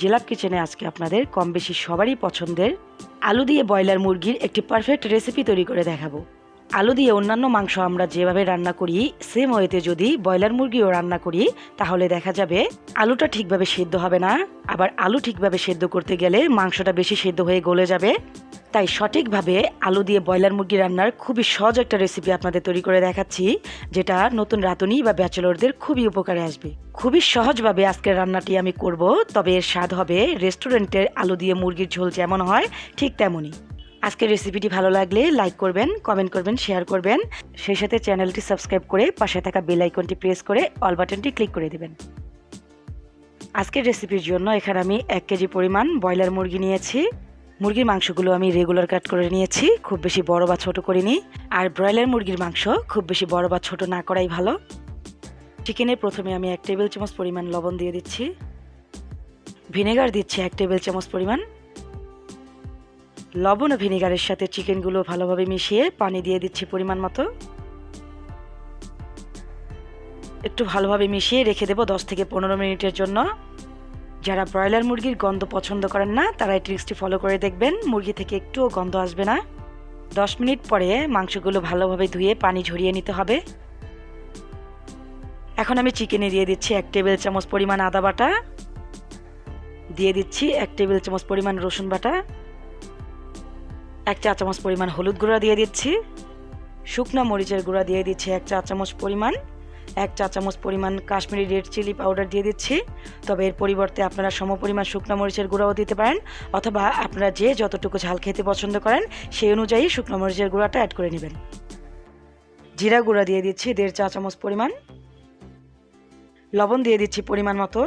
জেলাপ কিচেনে আজকে আপনাদের কম বেশি সবারই পছন্দের আলু দিয়ে ব্রয়লার মুরগির একটি পারফেক্ট রেসিপি তৈরি করে দেখাবো। আলু দিয়ে অন্যান্য মাংস আমরা যেভাবে রান্না করি সেম ওয়েতে যদি ব্রয়লার মুরগিও রান্না করি, তাহলে দেখা যাবে আলুটা ঠিকভাবে সেদ্ধ হবে না। আবার আলু ঠিকভাবে সেদ্ধ করতে গেলে মাংসটা বেশি সেদ্ধ হয়ে গলে যাবে। তাই সঠিকভাবে আলু দিয়ে ব্রয়লার মুরগি রান্নার খুবই সহজ একটা রেসিপি আপনাদের তৈরি করে দেখাচ্ছি, যেটা নতুন রাঁধুনি বা ব্যাচেলরদের খুবই উপকারে আসবে। খুবই সহজভাবে আজকের রান্নাটি আমি করব, তবে এর স্বাদ হবে রেস্টুরেন্টের আলু দিয়ে মুরগির ঝোল যেমন হয়, ঠিক তেমনই। আজকের রেসিপিটি ভালো লাগলে লাইক করবেন কমেন্ট করবেন শেয়ার করবেন। সেই সাথে চ্যানেলটি সাবস্ক্রাইব করে পাশে থাকা বেল আইকনটি প্রেস করে অল বাটনটি ক্লিক করে দেবেন। আজকের রেসিপির জন্য এখানে আমি এক কেজি পরিমাণ ব্রয়লার মুরগি নিয়েছি। মুরগির মাংসগুলো আমি রেগুলার কাট করে নিয়েছি, খুব বেশি বড় বা ছোট করিনি। আর ব্রয়লার মুরগির মাংস খুব বেশি বড় বা ছোট না করাই ভালো। চিকেনে প্রথমে আমি এক টেবিল চামচ পরিমাণ লবণ দিয়ে দিচ্ছি। ভিনেগার দিচ্ছি এক টেবিল চামচ পরিমাণ। লবণ ও ভিনেগারের সাথে চিকেনগুলো ভালোভাবে মিশিয়ে পানি দিয়ে দিচ্ছি পরিমাণ মতো। একটু ভালোভাবে মিশিয়ে রেখে দেবো দশ থেকে পনেরো মিনিটের জন্য। যারা ব্রয়লার মুরগির গন্ধ পছন্দ করেন না, তারা এই ট্রিক্সটি ফলো করে দেখবেন। মুরগি থেকে একটুও গন্ধ আসবে না। দশ মিনিট পরে মাংসগুলো ভালোভাবে ধুয়ে পানি ঝরিয়ে নিতে হবে। এখন আমি চিকেনে দিয়ে দিচ্ছি এক টেবিল চামচ পরিমাণ আদা বাটা। দিয়ে দিচ্ছি এক টেবিল চামচ পরিমাণ রসুন বাটা। এক চা চামচ পরিমাণ হলুদ গুঁড়া দিয়ে দিচ্ছি। শুকনো মরিচের গুঁড়া দিয়ে দিচ্ছি এক চা চামচ পরিমাণ। এক চা চামচ পরিমাণ কাশ্মীরি রেড চিলি পাউডার দিয়ে দিচ্ছি। তবে এর পরিবর্তে আপনারা সম পরিমাণ শুকনো মরিচের গুঁড়াও দিতে পারেন, অথবা আপনারা যে যতটুকু ঝাল খেতে পছন্দ করেন, সেই অনুযায়ী শুকনো মরিচের গুঁড়াটা অ্যাড করে নেবেন। জিরা গুঁড়া দিয়ে দিচ্ছি দেড় চা চামচ পরিমাণ। লবণ দিয়ে দিচ্ছি পরিমাণ মতো।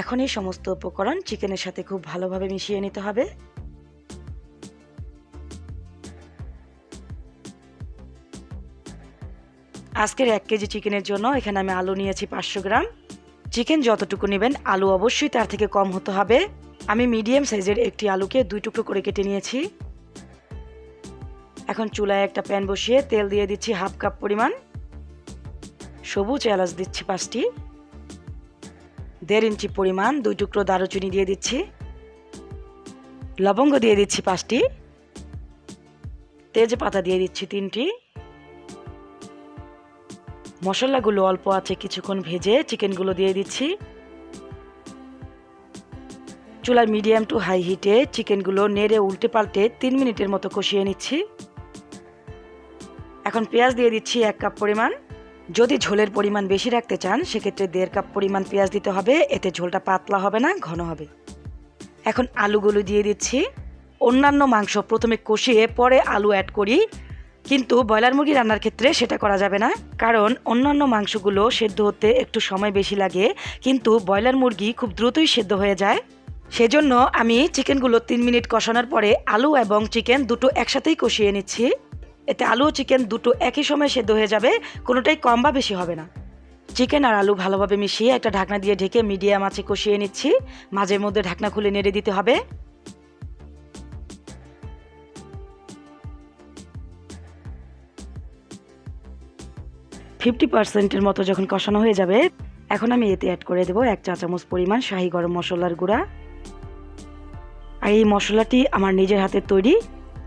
এখন এই সমস্ত উপকরণ চিকেনের সাথে খুব ভালোভাবে মিশিয়ে নিতে হবে। আজকের এক কেজি চিকেনের জন্য এখানে আমি আলু নিয়েছি পাঁচশো গ্রাম। চিকেন যতটুকু নেবেন, আলু অবশ্যই তার থেকে কম হতে হবে। আমি মিডিয়াম সাইজের একটি আলুকে দুই টুকরো করে কেটে নিয়েছি। এখন চুলায় একটা প্যান বসিয়ে তেল দিয়ে দিচ্ছি হাফ কাপ পরিমাণ। সবুজ এলাচ দিচ্ছি পাঁচটি। দেড় ইঞ্চি পরিমাণ দুই টুকরো দারুচিনি দিয়ে দিচ্ছি। লবঙ্গ দিয়ে দিচ্ছি পাঁচটি। তেজপাতা দিয়ে দিচ্ছি তিনটি। মশলাগুলো অল্প আছে, কিছুক্ষণ ভেজে চিকেনগুলো দিয়ে দিচ্ছি। চুলার মিডিয়াম টু হাই হিটে চিকেনগুলো নেড়ে উল্টে পাল্টে তিন মিনিটের মতো কষিয়ে নিচ্ছি। এখন পেঁয়াজ দিয়ে দিচ্ছি এক কাপ পরিমাণ। যদি ঝোলের পরিমাণ বেশি রাখতে চান, সেক্ষেত্রে দেড় কাপ পরিমাণ পেঁয়াজ দিতে হবে, এতে ঝোলটা পাতলা হবে না, ঘন হবে। এখন আলুগুলো দিয়ে দিচ্ছি। অন্যান্য মাংস প্রথমে কষিয়ে পরে আলু অ্যাড করি। কিন্তু ব্রয়লার মুরগি রান্নার ক্ষেত্রে সেটা করা যাবে না, কারণ অন্যান্য মাংসগুলো সেদ্ধ হতে একটু সময় বেশি লাগে, কিন্তু ব্রয়লার মুরগি খুব দ্রুতই সেদ্ধ হয়ে যায়। সেজন্য আমি চিকেনগুলো তিন মিনিট কষানোর পরে আলু এবং চিকেন দুটো একসাথেই কষিয়ে নিচ্ছি। এতে আলু ও চিকেন দুটো একই সময় সেদ্ধ হয়ে যাবে, কোনোটাই কম বা বেশি হবে না। চিকেন আর আলু ভালোভাবে মিশিয়ে একটা ঢাকনা দিয়ে ঢেকে মিডিয়াম আছে কষিয়ে নিচ্ছি মাঝে মধ্যে ঢাকনা খুলে নেড়ে দিতে হবে। ফিফটি পার্সেন্টের মতো যখন কষানো হয়ে যাবে, এখন আমি এতে অ্যাড করে দেবো এক চা চামচ পরিমাণ শাহি গরম মশলার গুঁড়া। আর এই মশলাটি আমার নিজের হাতে তৈরি।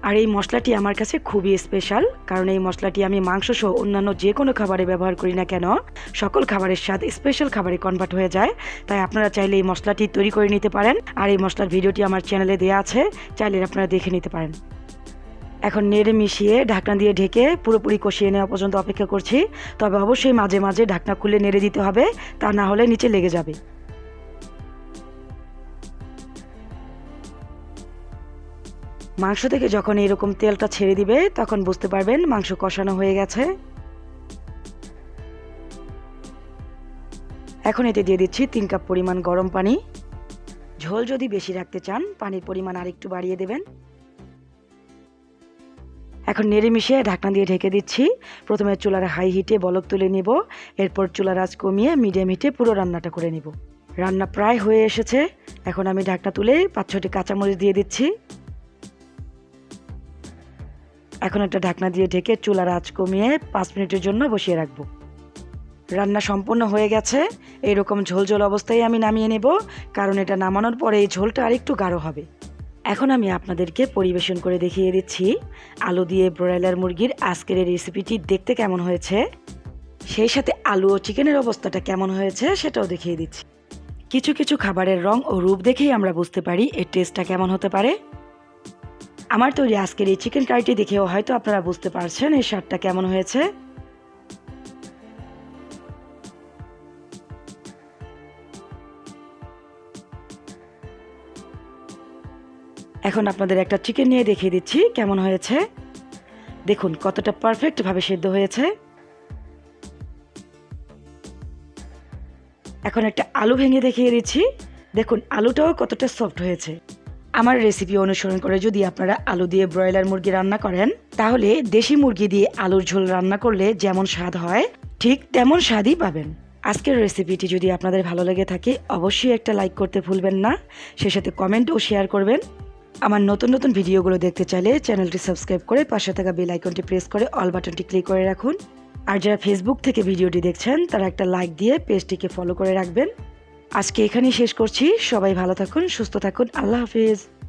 আর এই মশলাটি আমার কাছে খুবই স্পেশাল কারণ এই মশলাটি আমি মাংস সহ অন্যান্য যে কোনো খাবারে ব্যবহার করি না কেন, সকল খাবারের স্বাদ স্পেশাল খাবারে কনভার্ট হয়ে যায়। তাই আপনারা চাইলে এই মশলাটি তৈরি করে নিতে পারেন। আর এই মশলার ভিডিওটি আমার চ্যানেলে দেওয়া আছে, চাইলে আপনারা দেখে নিতে পারেন। এখন নেড়ে মিশিয়ে ঢাকনা দিয়ে ঢেকে পুরোপুরি কষিয়ে নেওয়া পর্যন্ত অপেক্ষা করছি। তবে অবশ্যই মাঝে মাঝে ঢাকনা খুলে নেড়ে দিতে হবে, তা না হলে নিচে লেগে যাবে। মাংস থেকে যখন এরকম তেলটা ছেড়ে দিবে, তখন বুঝতে পারবেন মাংস কষানো হয়ে গেছে। এখন এতে দিয়ে দিচ্ছি তিন কাপ পরিমাণ গরম পানি। ঝোল যদি বেশি রাখতে চান, পানির পরিমাণ আরেকটু বাড়িয়ে দেবেন। এখন নেড়ে মিশিয়ে ঢাকনা দিয়ে ঢেকে দিচ্ছি। প্রথমে চুলার হাই হিটে বলক তুলে নেব। এরপর চুলার আঁচ কমিয়ে মিডিয়াম হিটে পুরো রান্নাটা করে নেব। রান্না প্রায় হয়ে এসেছে। এখন আমি ঢাকনা তুলে পাঁচ ছটি কাঁচামরিচ দিয়ে দিচ্ছি। এখন একটা ঢাকনা দিয়ে ঢেকে চুলার আঁচ কমিয়ে পাঁচ মিনিটের জন্য বসিয়ে রাখব। রান্না সম্পূর্ণ হয়ে গেছে। এরকম ঝোল ঝোল অবস্থায় আমি নামিয়ে নেব। কারণ এটা নামানোর পরে এই ঝোলটা আরেকটু গাঢ় হবে। এখন আমি আপনাদেরকে পরিবেশন করে দেখিয়ে দিচ্ছি। আলু দিয়ে ব্রয়লার মুরগির আজকের এই রেসিপিটি দেখতে কেমন হয়েছে? সেই সাথে আলু ও চিকেনের অবস্থাটা কেমন হয়েছে সেটাও দেখিয়ে দিচ্ছি। কিছু কিছু খাবারের রং ও রূপ দেখেই আমরা বুঝতে পারি এর টেস্টটা কেমন হতে পারে। আমার তৈরি আজকের এই চিকেন কারিটি দেখেও হয়তো আপনারা বুঝতে পারছেন এই স্বাদটা কেমন হয়েছে। এখন আপনাদের একটা চিকেন নিয়ে দেখিয়ে দিচ্ছি, কেমন হয়েছে? দেখুন, কতটা পারফেক্টভাবে সেদ্ধ হয়েছে। এখন একটা আলু ভেঙে দেখিয়ে দিচ্ছি। দেখুন, আলুটাও কতটা সফট হয়েছে। আমার রেসিপি অনুসরণ করে যদি আপনারা আলু দিয়ে ব্রয়লার মুরগি রান্না করেন, তাহলে দেশি মুরগি দিয়ে আলুর ঝোল রান্না করলে যেমন স্বাদ হয়, ঠিক তেমন স্বাদই পাবেন। আজকের রেসিপিটি যদি আপনাদের ভালো লেগে থাকে, অবশ্যই একটা লাইক করতে ভুলবেন না। সে সাথে কমেন্টও শেয়ার করবেন। আমার নতুন নতুন ভিডিওগুলো দেখতে চাইলে চ্যানেলটি সাবস্ক্রাইব করে পাশে থাকা বেল আইকনটি প্রেস করে অল বাটনটি ক্লিক করে রাখুন। আর যারা ফেসবুক থেকে ভিডিওটি দেখছেন, তারা একটা লাইক দিয়ে পেজটিকে ফলো করে রাখবেন। আজকে এখানেই শেষ করছি। সবাই ভালো থাকুন, সুস্থ থাকুন। আল্লাহ হাফিজ।